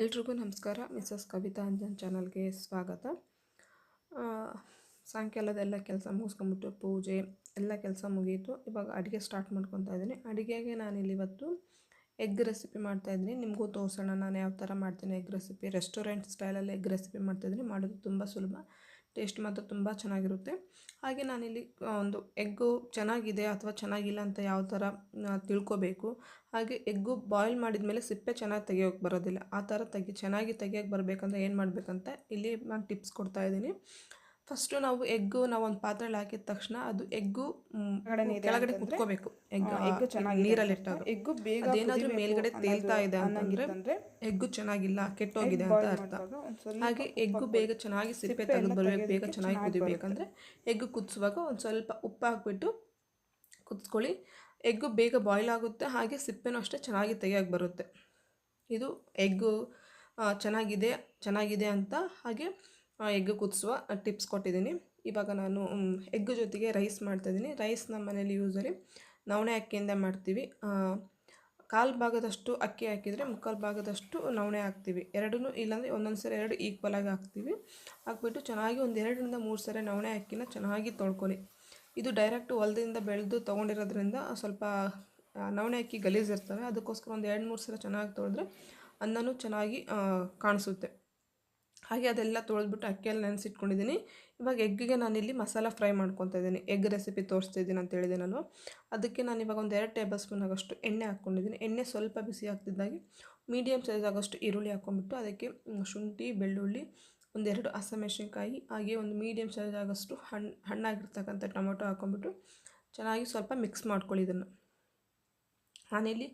ಎಲ್ರಿಗೂ ನಮಸ್ಕಾರ. ಮಿಸಸ್ ಕವಿತಾ ಅಂಜನ್ ಚಾನಲ್ಗೆ ಸ್ವಾಗತ. ಸಾಯಂಕಾಲದೆಲ್ಲ ಕೆಲಸ ಮುಗಿಸ್ಕೊಂಬಿಟ್ಟು ಪೂಜೆ ಎಲ್ಲ ಕೆಲಸ ಮುಗೀತು. ಇವಾಗ ಅಡುಗೆ ಸ್ಟಾರ್ಟ್ ಮಾಡ್ಕೊತಾ ಇದ್ದೀನಿ. ಅಡುಗೆಗೆ ನಾನಿಲ್ಲಿ ಇವತ್ತು ಎಗ್ ರೆಸಿಪಿ ಮಾಡ್ತಾಯಿದ್ದೀನಿ ನಿಮಗೂ ತೋರಿಸೋಣ ನಾನು ಯಾವ ಥರ ಮಾಡ್ತೀನಿ ಎಗ್ ರೆಸಿಪಿ ರೆಸ್ಟೋರೆಂಟ್ ಸ್ಟೈಲಲ್ಲಿ ಎಗ್ ರೆಸಿಪಿ ಮಾಡ್ತಾಯಿದ್ದೀನಿ ಮಾಡೋದು ತುಂಬ ಸುಲಭ. ಟೇಸ್ಟ್ ಮಾತ್ರ ತುಂಬ ಚೆನ್ನಾಗಿರುತ್ತೆ. ಹಾಗೆ ನಾನಿಲ್ಲಿ ಒಂದು ಎಗ್ಗು ಚೆನ್ನಾಗಿದೆ ಅಥವಾ ಚೆನ್ನಾಗಿಲ್ಲ ಅಂತ ಯಾವ ಥರ ತಿಳ್ಕೋಬೇಕು. ಹಾಗೆ ಎಗ್ಗು ಬಾಯ್ಲ್ ಮಾಡಿದ ಮೇಲೆ ಸಿಪ್ಪೆ ಚೆನ್ನಾಗಿ ತೆಗಿಯೋಕೆ ಬರೋದಿಲ್ಲ. ಆ ಥರ ತೆಗಿ, ಚೆನ್ನಾಗಿ ತೆಗಿಯೋಕೆ ಬರಬೇಕಂದ್ರೆ ಏನು ಮಾಡಬೇಕಂತ ಇಲ್ಲಿ ನಾನು ಟಿಪ್ಸ್ ಕೊಡ್ತಾ ಇದ್ದೀನಿ. ಫಸ್ಟು ನಾವು ಎಗ್ಗು ನಾವು ಒಂದು ಪಾತ್ರೆಲಿ ಹಾಕಿದ ತಕ್ಷಣ ಅದು ಎಗ್ಗು ಕೆಳಗಡೆ ಕುತ್ಕೋಬೇಕು ಎಗ್ ಎಗ್ ಚೆನ್ನಾಗಿ ನೀರಲ್ಲಿ ಇಟ್ಟಾಗ ಎಗ್ಗು ಬೇಗ ಅದೇನಾದ್ರೂ ಮೇಲ್ಗಡೆ ತೇಲ್ತಾ ಇದೆ ಅಂತಂದ್ರೆ ಎಗ್ಗು ಚೆನ್ನಾಗಿಲ್ಲ ಕೆಟ್ಟೋಗಿದೆ ಅಂತ ಅರ್ಥ. ಹಾಗೆ ಎಗ್ಗು ಬೇಗ ಚೆನ್ನಾಗಿ ಸಿಪ್ಪೆ ತೆಗೆದು ಬರಬೇಕು ಬೇಗ ಚೆನ್ನಾಗಿ ಕುದಿಬೇಕಂದ್ರೆ ಎಗ್ಗು ಕುದಿಸುವಾಗ ಒಂದು ಸ್ವಲ್ಪ ಉಪ್ಪು ಹಾಕ್ಬಿಟ್ಟು ಕುದಿಸ್ಕೊಳ್ಳಿ. ಎಗ್ಗು ಬೇಗ ಬಾಯ್ಲ್ ಆಗುತ್ತೆ ಹಾಗೆ ಸಿಪ್ಪೆನೂ ಅಷ್ಟೇ ಚೆನ್ನಾಗಿ ತೆಗಿಯೋಕೆ ಬರುತ್ತೆ. ಇದು ಎಗ್ಗು ಚೆನ್ನಾಗಿದೆ ಚೆನ್ನಾಗಿದೆ ಅಂತ ಹಾಗೆ ಎಗ್ ಕುದಿಸುವ ಟಿಪ್ಸ್ ಕೊಟ್ಟಿದ್ದೀನಿ. ಇವಾಗ ನಾನು ಎಗ್ ಜೊತೆಗೆ ರೈಸ್ ಮಾಡ್ತಾಯಿದ್ದೀನಿ ರೈಸ್ ನಮ್ಮ ಮನೇಲಿ ಯೂಸಲಿ ನವಣೆ ಅಕ್ಕಿಯಿಂದ ಮಾಡ್ತೀವಿ. ಕಾಲು ಭಾಗದಷ್ಟು ಅಕ್ಕಿ ಹಾಕಿದರೆ ಮುಕ್ಕಾಲು ಭಾಗದಷ್ಟು ನವಣೆ ಹಾಕ್ತೀವಿ. ಎರಡೂ ಇಲ್ಲಾಂದರೆ ಒಂದೊಂದು ಸರಿ ಎರಡು ಈಕ್ವಲಾಗಿ ಹಾಕ್ತೀವಿ. ಹಾಕ್ಬಿಟ್ಟು ಚೆನ್ನಾಗಿ ಒಂದು ಎರಡರಿಂದ ಮೂರು ಸರಿ ನವಣೆ ಅಕ್ಕಿನ ಚೆನ್ನಾಗಿ ತೊಳ್ಕೊಳ್ಳಿ. ಇದು ಡೈರೆಕ್ಟ್ ಹೊಲದಿಂದ ಬೆಳೆದು ತೊಗೊಂಡಿರೋದ್ರಿಂದ ಸ್ವಲ್ಪ ನವಣೆ ಅಕ್ಕಿ ಗಲೀಜಿರ್ತವೆ. ಅದಕ್ಕೋಸ್ಕರ ಒಂದು ಎರಡು ಮೂರು ಸಲ ಚೆನ್ನಾಗಿ ತೊಳೆದ್ರೆ ಅನ್ನನೂ ಚೆನ್ನಾಗಿ ಕಾಣಿಸುತ್ತೆ. ಹಾಗೆ ಅದೆಲ್ಲ ತೊಳೆದ್ಬಿಟ್ಟು ಅಕ್ಕಿಯಲ್ಲಿ ನೆನೆಸಿಟ್ಕೊಂಡಿದ್ದೀನಿ. ಇವಾಗ ಎಗ್ಗಿಗೆ ನಾನಿಲ್ಲಿ ಮಸಾಲ ಫ್ರೈ ಮಾಡ್ಕೊತಾ ಇದ್ದೀನಿ. ಎಗ್ ರೆಸಿಪಿ ತೋರಿಸ್ತಾ ಇದ್ದೀನಿ ಅಂತ ನಾನು. ಅದಕ್ಕೆ ನಾನು ಇವಾಗ ಒಂದು ಎರಡು ಟೇಬಲ್ ಸ್ಪೂನ್ ಆಗೋಷ್ಟು ಎಣ್ಣೆ ಹಾಕ್ಕೊಂಡಿದ್ದೀನಿ. ಎಣ್ಣೆ ಸ್ವಲ್ಪ ಬಿಸಿ ಆಗ್ತಿದ್ದಾಗೆ ಮೀಡಿಯಮ್ ಸೈಜ್ ಆಗೋಷ್ಟು ಈರುಳ್ಳಿ ಹಾಕ್ಕೊಂಬಿಟ್ಟು ಅದಕ್ಕೆ ಶುಂಠಿ, ಬೆಳ್ಳುಳ್ಳಿ, ಒಂದೆರಡು ಹಸಿಮೆಣಸಿನ್ಕಾಯಿ, ಹಾಗೆ ಒಂದು ಮೀಡಿಯಮ್ ಸೈಜ್ ಆಗೋಷ್ಟು ಹಣ್ಣು ಹಣ್ಣಾಗಿರ್ತಕ್ಕಂಥ ಟೊಮೊಟೊ ಹಾಕ್ಕೊಂಬಿಟ್ಟು ಚೆನ್ನಾಗಿ ಸ್ವಲ್ಪ ಮಿಕ್ಸ್ ಮಾಡ್ಕೊಳ್ಳಿ ಇದನ್ನು. ನಾನಿಲ್ಲಿ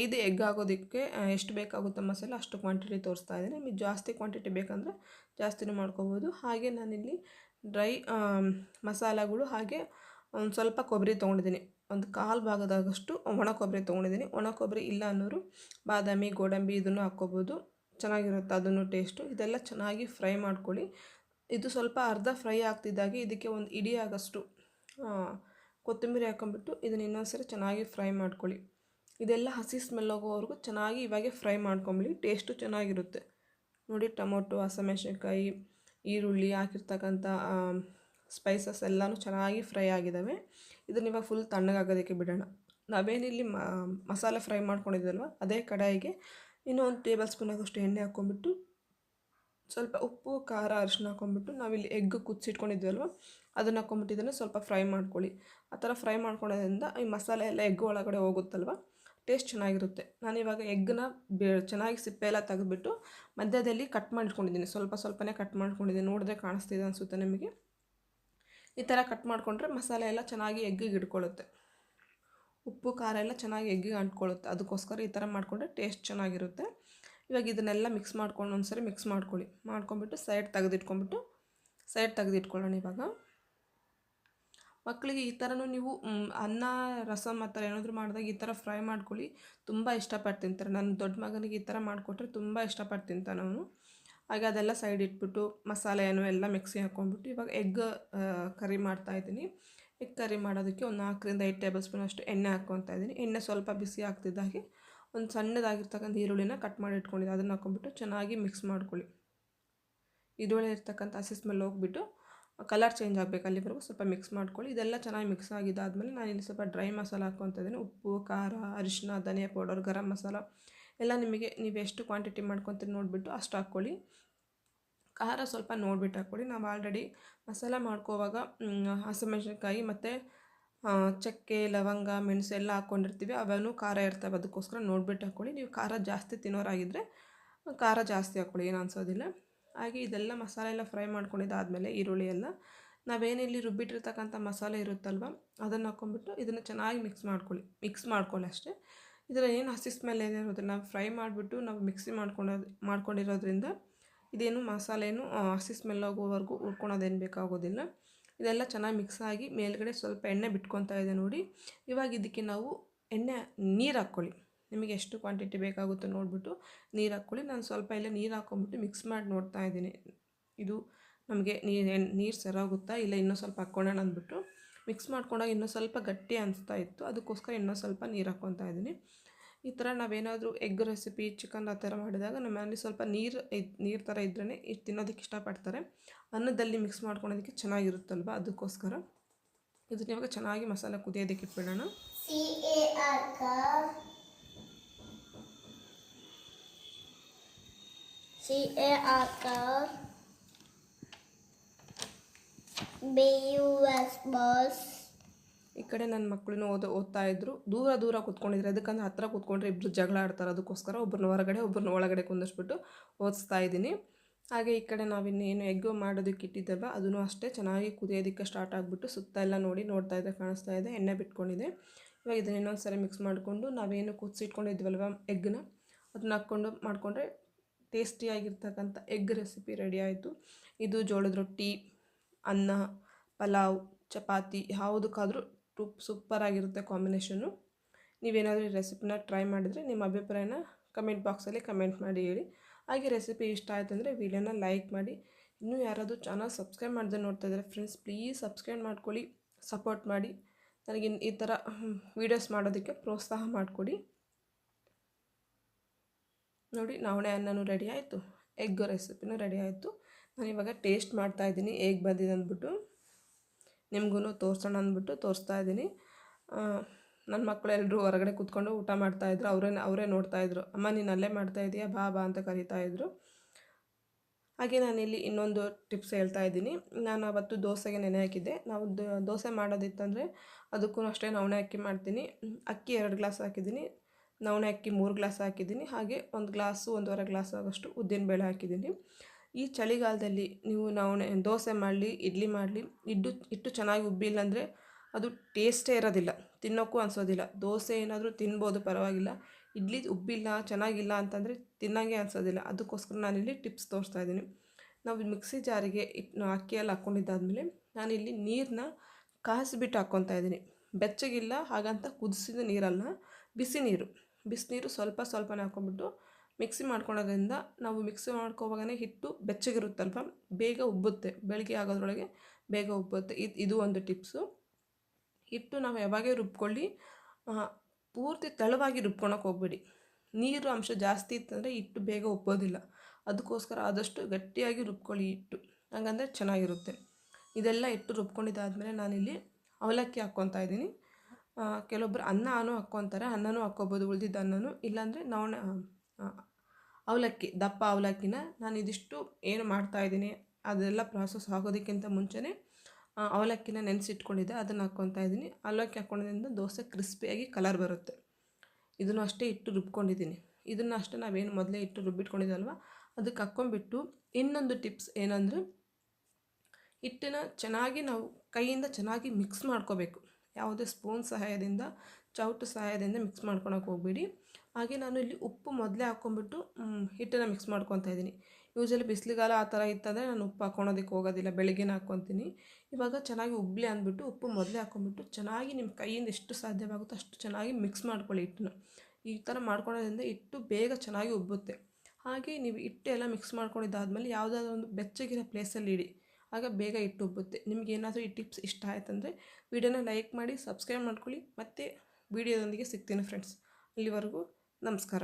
ಐದು ಎಗ್ ಆಗೋದಕ್ಕೆ ಎಷ್ಟು ಬೇಕಾಗುತ್ತೆ ಮಸಾಲೆ ಅಷ್ಟು ಕ್ವಾಂಟಿಟಿ ತೋರಿಸ್ತಾ ಇದ್ದೀನಿ. ನಿಮಗೆ ಜಾಸ್ತಿ ಕ್ವಾಂಟಿಟಿ ಬೇಕಂದರೆ ಜಾಸ್ತಿನೂ ಮಾಡ್ಕೋಬೋದು. ಹಾಗೆ ನಾನಿಲ್ಲಿ ಡ್ರೈ ಮಸಾಲಗಳು ಹಾಗೆ ಒಂದು ಸ್ವಲ್ಪ ಕೊಬ್ಬರಿ ತೊಗೊಂಡಿದ್ದೀನಿ. ಒಂದು ಕಾಲು ಭಾಗದಾಗಷ್ಟು ಒಣ ಕೊಬ್ಬರಿ ತೊಗೊಂಡಿದ್ದೀನಿ. ಒಣ ಕೊಬ್ಬರಿ ಇಲ್ಲ ಅನ್ನೋರು ಬಾದಾಮಿ, ಗೋಡಂಬಿ ಇದನ್ನು ಹಾಕ್ಕೋಬೋದು. ಚೆನ್ನಾಗಿರುತ್ತೆ ಅದನ್ನು ಟೇಸ್ಟು ಇದೆಲ್ಲ ಚೆನ್ನಾಗಿ ಫ್ರೈ ಮಾಡ್ಕೊಳ್ಳಿ. ಇದು ಸ್ವಲ್ಪ ಅರ್ಧ ಫ್ರೈ ಆಗ್ತಿದ್ದಾಗೆ ಇದಕ್ಕೆ ಒಂದು ಇಡಿಯಾಗಷ್ಟು ಕೊತ್ತಂಬರಿ ಹಾಕೊಂಡ್ಬಿಟ್ಟು ಇದನ್ನು ಇನ್ನೊಂದ್ಸರಿ ಚೆನ್ನಾಗಿ ಫ್ರೈ ಮಾಡ್ಕೊಳ್ಳಿ. ಇದೆಲ್ಲ ಹಸಿ ಸ್ಮೆಲ್ ಹೋಗೋವರೆಗೂ ಚೆನ್ನಾಗಿ ಇವಾಗೆ ಫ್ರೈ ಮಾಡ್ಕೊಂಬಿಡಿ ಟೇಸ್ಟು ಚೆನ್ನಾಗಿರುತ್ತೆ. ನೋಡಿ, ಟೊಮೊಟೊ, ಹಸಿಮೆಣ್ಸಿನ್ಕಾಯಿ, ಈರುಳ್ಳಿ ಹಾಕಿರ್ತಕ್ಕಂಥ ಸ್ಪೈಸಸ್ ಎಲ್ಲನೂ ಚೆನ್ನಾಗಿ ಫ್ರೈ ಆಗಿದ್ದಾವೆ ಇದನ್ನ ಇವಾಗ ಫುಲ್ ತಣ್ಣಗಾಗೋದಕ್ಕೆ ಬಿಡೋಣ. ನಾವೇನಿಲ್ಲಿ ಮಸಾಲೆ ಫ್ರೈ ಮಾಡ್ಕೊಂಡಿದ್ದಲ್ವ ಅದೇ ಕಡಾಯಿಗೆ ಇನ್ನೂ ಒಂದು ಟೇಬಲ್ ಸ್ಪೂನ್ ಆಗೋಷ್ಟು ಎಣ್ಣೆ ಹಾಕ್ಕೊಂಬಿಟ್ಟು, ಸ್ವಲ್ಪ ಉಪ್ಪು, ಖಾರ ಅರಿಶಿನ ಹಾಕ್ಕೊಂಬಿಟ್ಟು ನಾವಿಲ್ಲಿ ಎಗ್ ಕುದಿಸಿಟ್ಕೊಂಡಿದ್ವಲ್ವ, ಅದನ್ನು ಹಾಕ್ಕೊಂಬಿಟ್ಟು ಇದನ್ನು ಸ್ವಲ್ಪ ಫ್ರೈ ಮಾಡ್ಕೊಳ್ಳಿ. ಆ ಥರ ಫ್ರೈ ಮಾಡ್ಕೊಳ್ಳೋದ್ರಿಂದ ಈ ಮಸಾಲೆ ಎಲ್ಲ ಎಗ್ ಒಳಗಡೆ ಹೋಗುತ್ತಲ್ವ ಟೇಸ್ಟ್ ಚೆನ್ನಾಗಿರುತ್ತೆ. ನಾನಿವಾಗ ಎಗ್ಗನ್ನ ಬೇ, ಚೆನ್ನಾಗಿ ಸಿಪ್ಪೆ ಎಲ್ಲ ತೆಗೆದ್ಬಿಟ್ಟು ಮಧ್ಯದಲ್ಲಿ ಕಟ್ ಮಾಡಿಟ್ಕೊಂಡಿದ್ದೀನಿ. ಸ್ವಲ್ಪ ಸ್ವಲ್ಪನೇ ಕಟ್ ಮಾಡ್ಕೊಂಡಿದ್ದೀನಿ ನೋಡಿದ್ರೆ ಕಾಣಿಸ್ತಿದೆ ಅನಿಸುತ್ತೆ ನಿಮಗೆ. ಈ ಥರ ಕಟ್ ಮಾಡಿಕೊಂಡ್ರೆ ಮಸಾಲೆ ಎಲ್ಲ ಚೆನ್ನಾಗಿ ಎಗ್ಗಿಗೆ ಹಿಡ್ಕೊಳ್ಳುತ್ತೆ. ಉಪ್ಪು, ಖಾರ ಎಲ್ಲ ಚೆನ್ನಾಗಿ ಎಗ್ಗಿಗೆ ಅಂಟ್ಕೊಳ್ಳುತ್ತೆ. ಅದಕ್ಕೋಸ್ಕರ ಈ ಥರ ಮಾಡಿಕೊಂಡ್ರೆ ಟೇಸ್ಟ್ ಚೆನ್ನಾಗಿರುತ್ತೆ. ಇವಾಗ ಇದನ್ನೆಲ್ಲ ಮಿಕ್ಸ್ ಮಾಡ್ಕೊಂಡು ಒಂದ್ಸರಿ ಮಿಕ್ಸ್ ಮಾಡ್ಕೊಳ್ಳಿ. ಮಾಡ್ಕೊಂಬಿಟ್ಟು ಸೈಡ್ ತೆಗೆದಿಟ್ಕೊಂಬಿಟ್ಟು ಸೈಡ್ ತೆಗೆದಿಟ್ಕೊಳ್ಳೋಣ ಇವಾಗ. ಮಕ್ಕಳಿಗೆ ಈ ಥರನೂ ನೀವು ಅನ್ನ, ರಸಮ್ ಆ ಥರ ಏನಾದರೂ ಮಾಡಿದಾಗ ಈ ಥರ ಫ್ರೈ ಮಾಡ್ಕೊಳ್ಳಿ. ತುಂಬ ಇಷ್ಟಪಟ್ಟು ತಿಂತಾರೆ. ನನ್ನ ದೊಡ್ಡ ಮಗನಿಗೆ ಈ ಥರ ಮಾಡಿಕೊಟ್ರೆ ತುಂಬ ಇಷ್ಟಪಟ್ಟು ತಿಂತಾನೆ ಅವನು. ಹಾಗೆ ಅದೆಲ್ಲ ಸೈಡ್ ಇಟ್ಬಿಟ್ಟು ಮಸಾಲೆ ಏನು ಎಲ್ಲ ಮಿಕ್ಸಿ ಹಾಕ್ಕೊಂಡ್ಬಿಟ್ಟು ಇವಾಗ ಎಗ್ ಕರಿ ಮಾಡ್ತಾ ಇದ್ದೀನಿ. ಎಗ್ ಕರಿ ಮಾಡೋದಕ್ಕೆ ಒಂದು ನಾಲ್ಕರಿಂದ ಐದು ಟೇಬಲ್ ಸ್ಪೂನ್ ಅಷ್ಟು ಎಣ್ಣೆ ಹಾಕ್ಕೊತಾ ಇದ್ದೀನಿ. ಎಣ್ಣೆ ಸ್ವಲ್ಪ ಬಿಸಿ ಆಗ್ತಿದ್ದಾಗೆ ಒಂದು ಸಣ್ಣದಾಗಿರ್ತಕ್ಕಂಥ ಈರುಳ್ಳಿನ ಕಟ್ ಮಾಡಿ ಇಟ್ಕೊಂಡಿದ್ದೆ. ಅದನ್ನು ಹಾಕ್ಕೊಂಬಿಟ್ಟು ಚೆನ್ನಾಗಿ ಮಿಕ್ಸ್ ಮಾಡ್ಕೊಳ್ಳಿ. ಈರುಳ್ಳಿ ಇರ್ತಕ್ಕಂಥ ಹಸಿ ಸ್ಮೆಲ್ ಹೋಗ್ಬಿಟ್ಟು ಕಲರ್ ಚೇಂಜ್ ಆಗಬೇಕು ಅಲ್ಲಿವರೆಗೂ ಸ್ವಲ್ಪ ಮಿಕ್ಸ್ ಮಾಡ್ಕೊಳ್ಳಿ. ಇದೆಲ್ಲ ಚೆನ್ನಾಗಿ ಮಿಕ್ಸ್ ಆಗಿದ್ದಾದಮೇಲೆ ನಾನು ಇಲ್ಲಿ ಸ್ವಲ್ಪ ಡ್ರೈ ಮಸಾಲ ಹಾಕ್ಕೊತಿದ್ದೀನಿ. ಉಪ್ಪು, ಖಾರ ಅರಿಶಿನ ಧನಿಯಾ ಪೌಡರ್, ಗರಂ ಮಸಾಲ ಎಲ್ಲ ನಿಮಗೆ ನೀವು ಎಷ್ಟು ಕ್ವಾಂಟಿಟಿ ಮಾಡ್ಕೊತೀರಿ ನೋಡಿಬಿಟ್ಟು ಅಷ್ಟು ಹಾಕ್ಕೊಳ್ಳಿ. ಖಾರ ಸ್ವಲ್ಪ ನೋಡಿಬಿಟ್ಟು ಹಾಕ್ಕೊಳ್ಳಿ. ನಾವು ಆಲ್ರೆಡಿ ಮಸಾಲ ಮಾಡ್ಕೋವಾಗ ಹಸಿಮೆಣ್ಸಿನ್ಕಾಯಿ ಮತ್ತು ಚಕ್ಕೆ, ಲವಂಗ, ಮೆಣಸು ಎಲ್ಲ ಹಾಕ್ಕೊಂಡಿರ್ತೀವಿ. ಅವನು ಖಾರ ಇರ್ತವೆ ಅದಕ್ಕೋಸ್ಕರ ನೋಡಿಬಿಟ್ಟು ಹಾಕ್ಕೊಳ್ಳಿ. ನೀವು ಖಾರ ಜಾಸ್ತಿ ತಿನ್ನೋರಾಗಿದ್ದರೆ ಖಾರ ಜಾಸ್ತಿ ಹಾಕ್ಕೊಳ್ಳಿ. ಏನು ಅನ್ಸೋದಿಲ್ಲ. ಹಾಗೆ ಇದೆಲ್ಲ ಮಸಾಲೆ ಎಲ್ಲ ಫ್ರೈ ಮಾಡ್ಕೊಂಡಿದ್ದಾದಮೇಲೆ ಈರುಳ್ಳಿ ಎಲ್ಲ ನಾವೇನಿಲ್ಲಿ ರುಬ್ಬಿಟ್ಟಿರ್ತಕ್ಕಂಥ ಮಸಾಲೆ ಇರುತ್ತಲ್ವ ಅದನ್ನು ಹಾಕ್ಕೊಂಡ್ಬಿಟ್ಟು ಇದನ್ನು ಚೆನ್ನಾಗಿ ಮಿಕ್ಸ್ ಮಾಡ್ಕೊಳ್ಳಿ. ಮಿಕ್ಸ್ ಮಾಡ್ಕೊಳ್ಳಿ ಅಷ್ಟೇ. ಇದರ ಏನು ಹಸಿ ಸ್ಮೆಲ್ ಏನಿರೋದಿಲ್ಲ ನಾವು ಫ್ರೈ ಮಾಡಿಬಿಟ್ಟು ನಾವು ಮಿಕ್ಸಿ ಮಾಡ್ಕೊಳೋದು ಮಾಡ್ಕೊಂಡಿರೋದ್ರಿಂದ ಇದೇನು ಮಸಾಲೆನು ಆ, ಹಸಿ ಸ್ಮೆಲ್ ಆಗೋವರೆಗೂ ಹುರ್ಕೊಳೋದೇನು ಬೇಕಾಗೋದಿಲ್ಲ. ಇದೆಲ್ಲ ಚೆನ್ನಾಗಿ ಮಿಕ್ಸ್ ಆಗಿ ಮೇಲ್ಗಡೆ ಸ್ವಲ್ಪ ಎಣ್ಣೆ ಬಿಟ್ಕೊತಾ ಇದೆ ನೋಡಿ. ಇವಾಗ ಇದಕ್ಕೆ ನಾವು ಎಣ್ಣೆ ನೀರು ಹಾಕ್ಕೊಳ್ಳಿ. ನಿಮಗೆ ಎಷ್ಟು ಕ್ವಾಂಟಿಟಿ ಬೇಕಾಗುತ್ತೋ ನೋಡಿಬಿಟ್ಟು ನೀರು ಹಾಕ್ಕೊಳ್ಳಿ. ನಾನು ಸ್ವಲ್ಪ ಇಲ್ಲ ನೀರು ಹಾಕ್ಕೊಂಬಿಟ್ಟು ಮಿಕ್ಸ್ ಮಾಡಿ ನೋಡ್ತಾ ಇದ್ದೀನಿ. ಇದು ನಮಗೆ ನೀರು ನೀರು ಸರೋಗುತ್ತಾ ಇಲ್ಲ ಇನ್ನೂ ಸ್ವಲ್ಪ ಹಾಕ್ಕೊಳ್ಳೋಣ ಅಂದ್ಬಿಟ್ಟು ಮಿಕ್ಸ್ ಮಾಡ್ಕೊಂಡಾಗ ಇನ್ನೂ ಸ್ವಲ್ಪ ಗಟ್ಟಿ ಅನಿಸ್ತಾ ಇತ್ತು. ಅದಕ್ಕೋಸ್ಕರ ಇನ್ನೂ ಸ್ವಲ್ಪ ನೀರು ಹಾಕ್ಕೊತಾ ಇದ್ದೀನಿ. ಈ ಥರ ನಾವೇನಾದರೂ ಎಗ್ ರೆಸಿಪಿ ಚಿಕನ್ ಆ ಥರ ಮಾಡಿದಾಗ ನಮ್ಮ ಸ್ವಲ್ಪ ನೀರು ಇದು, ನೀರು ಥರ ಇದ್ರೇ ಇದು ತಿನ್ನೋದಕ್ಕೆ ಇಷ್ಟಪಡ್ತಾರೆ. ಅನ್ನದಲ್ಲಿ ಮಿಕ್ಸ್ ಮಾಡ್ಕೊಳೋದಕ್ಕೆ ಚೆನ್ನಾಗಿರುತ್ತಲ್ವ? ಅದಕ್ಕೋಸ್ಕರ ಇದನ್ನ ಇವಾಗ ಚೆನ್ನಾಗಿ ಮಸಾಲೆ ಕುದಿಯೋದಕ್ಕೆ ಇಟ್ಬಿಡೋಣ. C A R. B U S. ಈ ಕಡೆ ನನ್ನ ಮಕ್ಕಳನ್ನು ಓದೋ, ಓದ್ತಾ ಇದ್ರು ದೂರ ದೂರ ಕೂತ್ಕೊಂಡಿದ್ರು ಅದಕ್ಕಂದ್ರೆ ಹತ್ರ ಕೂತ್ಕೊಂಡ್ರೆ ಇಬ್ಬರು ಜಗಳ ಆಡ್ತಾರೆ ಅದಕ್ಕೋಸ್ಕರ ಒಬ್ಬರನ್ನ ಹೊರಗಡೆ ಒಬ್ಬರನ್ನ ಒಳಗಡೆ ಕುಂದಿಸ್ಬಿಟ್ಟು ಓದಿಸ್ತಾ ಇದ್ದೀನಿ ಹಾಗೆ ಈ ಕಡೆ ನಾವಿನ್ನೇನು ಎಗ್ಗು ಮಾಡೋದಕ್ಕೆ ಇಟ್ಟಿದ್ದಲ್ವ ಅದನ್ನು ಅಷ್ಟೇ ಚೆನ್ನಾಗಿ ಕುದಿಯೋದಕ್ಕೆ ಸ್ಟಾರ್ಟ್ ಆಗಿಬಿಟ್ಟು ಸುತ್ತ ಎಲ್ಲ ನೋಡಿ ನೋಡ್ತಾ ಇದೆ, ಕಾಣಿಸ್ತಾ ಇದೆ, ಎಣ್ಣೆ ಬಿಟ್ಕೊಂಡಿದೆ ಇವಾಗ ಇದನ್ನ ಇನ್ನೊಂದು ಸರಿ ಮಿಕ್ಸ್ ಮಾಡಿಕೊಂಡು ನಾವೇನು ಕುದಿಸಿಟ್ಕೊಂಡಿದ್ವಲ್ವ ಎಗ್ಗನ್ನ, ಅದನ್ನ ಹಾಕ್ಕೊಂಡು ಮಾಡಿಕೊಂಡ್ರೆ ಟೇಸ್ಟಿಯಾಗಿರ್ತಕ್ಕಂಥ ಎಗ್ ರೆಸಿಪಿ ರೆಡಿ ಆಯಿತು. ಇದು ಜೋಳದ ರೊಟ್ಟಿ, ಅನ್ನ, ಪಲಾವ್, ಚಪಾತಿ, ಯಾವುದಕ್ಕಾದರೂ ಟೂಪ್ ಸೂಪರಾಗಿರುತ್ತೆ ಕಾಂಬಿನೇಷನ್ನು ನೀವೇನಾದರೂ ಈ ರೆಸಿಪಿನ ಟ್ರೈ ಮಾಡಿದರೆ ನಿಮ್ಮ ಅಭಿಪ್ರಾಯನ ಕಮೆಂಟ್ ಬಾಕ್ಸಲ್ಲಿ ಕಮೆಂಟ್ ಮಾಡಿ ಹೇಳಿ. ಹಾಗೆ ರೆಸಿಪಿ ಇಷ್ಟ ಆಯ್ತು ಅಂದರೆ ವಿಡಿಯೋನ ಲೈಕ್ ಮಾಡಿ. ಇನ್ನೂ ಯಾರಾದರೂ ಚಾನಲ್ ಸಬ್ಸ್ಕ್ರೈಬ್ ಮಾಡದೆ ನೋಡ್ತಾ ಇದ್ದಾರೆ ಫ್ರೆಂಡ್ಸ್ ಪ್ಲೀಸ್ ಸಬ್ಸ್ಕ್ರೈಬ್ ಮಾಡ್ಕೊಳ್ಳಿ ಸಪೋರ್ಟ್ ಮಾಡಿ. ನನಗೆ ಈ ಥರ ವೀಡಿಯೋಸ್ ಮಾಡೋದಕ್ಕೆ ಪ್ರೋತ್ಸಾಹ ಮಾಡಿಕೊಡಿ. ನೋಡಿ ನವಣೆ ಅನ್ನನೂ ರೆಡಿ ಆಯಿತು. ಎಗ್ ರೆಸಿಪಿನೂ ರೆಡಿ ಆಯಿತು. ನಾನು ಇವಾಗ ಟೇಸ್ಟ್ ಮಾಡ್ತಾ ಇದ್ದೀನಿ. ಹೇಗೆ ಬಂದಿದೆ ಅಂದ್ಬಿಟ್ಟು. ನಿಮಗೂ ತೋರಿಸೋಣ ಅಂದ್ಬಿಟ್ಟು ತೋರಿಸ್ತಾ ಇದ್ದೀನಿ. ನನ್ನ ಮಕ್ಕಳೆಲ್ಲರೂ ಹೊರಗಡೆ ಕೂತ್ಕೊಂಡು ಊಟ ಮಾಡ್ತಾಯಿದ್ರು ಅವರೇ ಅವರೇ ನೋಡ್ತಾಯಿದ್ರು ಅಮ್ಮ, ನೀನು ಅಲ್ಲೇ ಮಾಡ್ತಾ ಇದೀಯಾ? ಬಾ ಬಾ, ಅಂತ ಕರೀತಾ ಇದ್ರು. ಹಾಗೆ ನಾನಿಲ್ಲಿ ಇನ್ನೊಂದು ಟಿಪ್ಸ್ ಹೇಳ್ತಾ ಇದ್ದೀನಿ. ನಾನು ಅವತ್ತು ದೋಸೆಗೆ ನೆನೆ ಹಾಕಿದ್ದೆ. ನಾವು ದೋಸೆ ಮಾಡೋದಿತ್ತಂದರೆ ಅದಕ್ಕೂ ಅಷ್ಟೇ ನವಣೆ ಅಕ್ಕಿ ಮಾಡ್ತೀನಿ. ಅಕ್ಕಿ ಎರಡು ಗ್ಲಾಸ್ ಹಾಕಿದ್ದೀನಿ. ನವಣೆ ಅಕ್ಕಿ ಮೂರು ಗ್ಲಾಸ್ ಹಾಕಿದ್ದೀನಿ. ಹಾಗೆ ಒಂದು ಗ್ಲಾಸು, ಒಂದೂವರೆ ಗ್ಲಾಸ್ ಆಗೋಷ್ಟು ಉದ್ದಿನಬೇಳೆ ಹಾಕಿದ್ದೀನಿ. ಈ ಚಳಿಗಾಲದಲ್ಲಿ ನೀವು ನವಣೆ, ದೋಸೆ ಮಾಡಲಿ, ಇಡ್ಲಿ ಮಾಡಲಿ, ಇಡ್ಡು, ಇಟ್ಟು ಚೆನ್ನಾಗಿ ಉಬ್ಬಿಲ್ಲ ಅಂದರೆ ಅದು ಟೇಸ್ಟೇ ಇರೋದಿಲ್ಲ. ತಿನ್ನೋಕ್ಕೂ ಅನಿಸೋದಿಲ್ಲ. ದೋಸೆ ಏನಾದರೂ ತಿನ್ಬೋದು, ಪರವಾಗಿಲ್ಲ. ಇಡ್ಲಿ ಉಬ್ಬಿಲ್ಲ, ಚೆನ್ನಾಗಿಲ್ಲ ಅಂತಂದರೆ ತಿನ್ನಂಗೆ ಅನಿಸೋದಿಲ್ಲ. ಅದಕ್ಕೋಸ್ಕರ ನಾನಿಲ್ಲಿ ಟಿಪ್ಸ್ ತೋರಿಸ್ತಾ ಇದ್ದೀನಿ. ನಾವು ಮಿಕ್ಸಿ ಜಾರಿಗೆ ಇಟ್ಟು ಅಕ್ಕಿಯಲ್ಲಿ ಹಾಕ್ಕೊಂಡಿದ್ದಾದಮೇಲೆ ನಾನಿಲ್ಲಿ ನೀರನ್ನ ಕಾಯಿಸಿಬಿಟ್ಟು ಹಾಕ್ಕೊತಾ ಇದ್ದೀನಿ. ಬೆಚ್ಚಗಿಲ್ಲ, ಹಾಗಂತ ಕುದಿಸಿದ ನೀರಲ್ಲ, ಬಿಸಿ ನೀರು. ಬಿಸಿನೀರು ಸ್ವಲ್ಪ ಸ್ವಲ್ಪನೇ ಹಾಕ್ಕೊಂಬಿಟ್ಟು ಮಿಕ್ಸಿ ಮಾಡ್ಕೊಳೋದ್ರಿಂದ ನಾವು ಮಿಕ್ಸಿ ಮಾಡ್ಕೋವಾಗೇ ಹಿಟ್ಟು ಬೆಚ್ಚಗಿರುತ್ತಲ್ವ? ಬೇಗ ಉಬ್ಬುತ್ತೆ. ಬೆಳಗ್ಗೆ ಆಗೋದ್ರೊಳಗೆ ಬೇಗ ಉಬ್ಬುತ್ತೆ. ಇದು ಇದು ಒಂದು ಟಿಪ್ಸು. ಹಿಟ್ಟು ನಾವು ಯಾವಾಗೇ ರುಬ್ಕೊಳ್ಳಿ ಪೂರ್ತಿ ತೆಳುವಾಗಿ ರುಬ್ಕೊಳಕ್ಕೆ ಹೋಗ್ಬೇಡಿ. ನೀರು ಅಂಶ ಜಾಸ್ತಿ ಇತ್ತಂದರೆ ಹಿಟ್ಟು ಬೇಗ ಉಬ್ಬೋದಿಲ್ಲ. ಅದಕ್ಕೋಸ್ಕರ ಆದಷ್ಟು ಗಟ್ಟಿಯಾಗಿ ರುಬ್ಕೊಳ್ಳಿ ಹಿಟ್ಟು. ಹಂಗಂದರೆ ಚೆನ್ನಾಗಿರುತ್ತೆ. ಇದೆಲ್ಲ ಹಿಟ್ಟು ರುಬ್ಕೊಂಡಿದ್ದಾದಮೇಲೆ ನಾನಿಲ್ಲಿ ಅವಲಕ್ಕಿ ಹಾಕ್ಕೊತಾ ಇದ್ದೀನಿ. ಆ, ಕೆಲವೊಬ್ರು ಅನ್ನನೂ ಹಾಕ್ಕೊತಾರೆ ಅನ್ನನೂ ಹಾಕ್ಕೋಬೋದು ಉಳಿದಿದ್ದ ಅನ್ನನೂ. ಇಲ್ಲಾಂದರೆ ನವಣೆ ಅವಲಕ್ಕಿ ದಪ್ಪ ಅವಲಕ್ಕಿನ ನಾನು ಇದಿಷ್ಟು ಏನು ಮಾಡ್ತಾಯಿದ್ದೀನಿ ಅದೆಲ್ಲ ಪ್ರಾಸೆಸ್ ಆಗೋದಕ್ಕಿಂತ ಮುಂಚೆನೇ ಅವಲಕ್ಕಿನ ನೆನೆಸಿಟ್ಕೊಂಡಿದ್ದೆ ಅದನ್ನು ಹಾಕ್ಕೊತಾ ಇದ್ದೀನಿ. ಅವಲಕ್ಕಿ ಹಾಕ್ಕೊಂಡಿದ್ದರಿಂದ ದೋಸೆ ಕ್ರಿಸ್ಪಿಯಾಗಿ ಕಲರ್ ಬರುತ್ತೆ. ಇದನ್ನು ಅಷ್ಟೇ ಇಟ್ಟು ರುಬ್ಕೊಂಡಿದ್ದೀನಿ. ಇದನ್ನು ಅಷ್ಟೇ ನಾವೇನು ಮೊದಲೇ ಇಟ್ಟು ರುಬ್ಬಿಟ್ಕೊಂಡಿದ್ದಲ್ವ? ಅದಕ್ಕೆ ಹಾಕ್ಕೊಂಬಿಟ್ಟು ಇನ್ನೊಂದು ಟಿಪ್ಸ್ ಏನಂದರೆ ಹಿಟ್ಟನ್ನ ಚೆನ್ನಾಗಿ ನಾವು ಕೈಯಿಂದ ಚೆನ್ನಾಗಿ ಮಿಕ್ಸ್ ಮಾಡ್ಕೋಬೇಕು. ಯಾವುದೇ ಸ್ಪೂನ್ ಸಹಾಯದಿಂದ, ಚೌಟು ಸಹಾಯದಿಂದ ಮಿಕ್ಸ್ ಮಾಡ್ಕೊಳಕ್ಕೆ ಹೋಗ್ಬೇಡಿ. ಹಾಗೆ ನಾನು ಇಲ್ಲಿ ಉಪ್ಪು ಮೊದಲೇ ಹಾಕ್ಕೊಂಬಿಟ್ಟು ಹಿಟ್ಟನ್ನು ಮಿಕ್ಸ್ ಮಾಡ್ಕೊತಾ ಇದ್ದೀನಿ. ಯೂಶಲಿ ಬಿಸಿಲಿಗಾಲ ಆ ಥರ ಇತ್ತಂದರೆ ನಾನು ಉಪ್ಪು ಹಾಕ್ಕೊಳೋದಕ್ಕೆ ಹೋಗೋದಿಲ್ಲ, ಬೆಳಗ್ಗೆನೇ ಹಾಕ್ಕೊತೀನಿ ಇವಾಗ ಚೆನ್ನಾಗಿ ಉಬ್ಲಿ ಅಂದ್ಬಿಟ್ಟು ಉಪ್ಪು ಮೊದಲೇ ಹಾಕ್ಕೊಂಬಿಟ್ಟು ಚೆನ್ನಾಗಿ ನಿಮ್ಮ ಕೈಯಿಂದ ಎಷ್ಟು ಸಾಧ್ಯವಾಗುತ್ತೋ ಅಷ್ಟು ಚೆನ್ನಾಗಿ ಮಿಕ್ಸ್ ಮಾಡ್ಕೊಳ್ಳಿ ಹಿಟ್ಟನ್ನು. ಈ ಥರ ಮಾಡ್ಕೊಳೋದ್ರಿಂದ ಹಿಟ್ಟು ಬೇಗ ಚೆನ್ನಾಗಿ ಉಬ್ಬುತ್ತೆ. ಹಾಗೆ ನೀವು ಹಿಟ್ಟು ಎಲ್ಲ ಮಿಕ್ಸ್ ಮಾಡ್ಕೊಂಡಿದ್ದಾದ್ಮೇಲೆ ಯಾವುದಾದ್ರೂ ಒಂದು ಬೆಚ್ಚಗಿರೋ ಪ್ಲೇಸಲ್ಲಿ ಇಡಿ. ಆಗ ಬೇಗ ಹಿಟ್ಟು ಉಬ್ಬುತ್ತೆ ನಿಮ್ಗೆ ಏನಾದರೂ ಈ ಟಿಪ್ಸ್ ಇಷ್ಟ ಆಯ್ತಂದರೆ ವಿಡಿಯೋನ ಲೈಕ್ ಮಾಡಿ, ಸಬ್ಸ್ಕ್ರೈಬ್ ಮಾಡ್ಕೊಳ್ಳಿ. ಮತ್ತು ವಿಡಿಯೋದೊಂದಿಗೆ ಸಿಗ್ತೀನಿ ಫ್ರೆಂಡ್ಸ್ ಅಲ್ಲಿವರೆಗೂ ನಮಸ್ಕಾರ.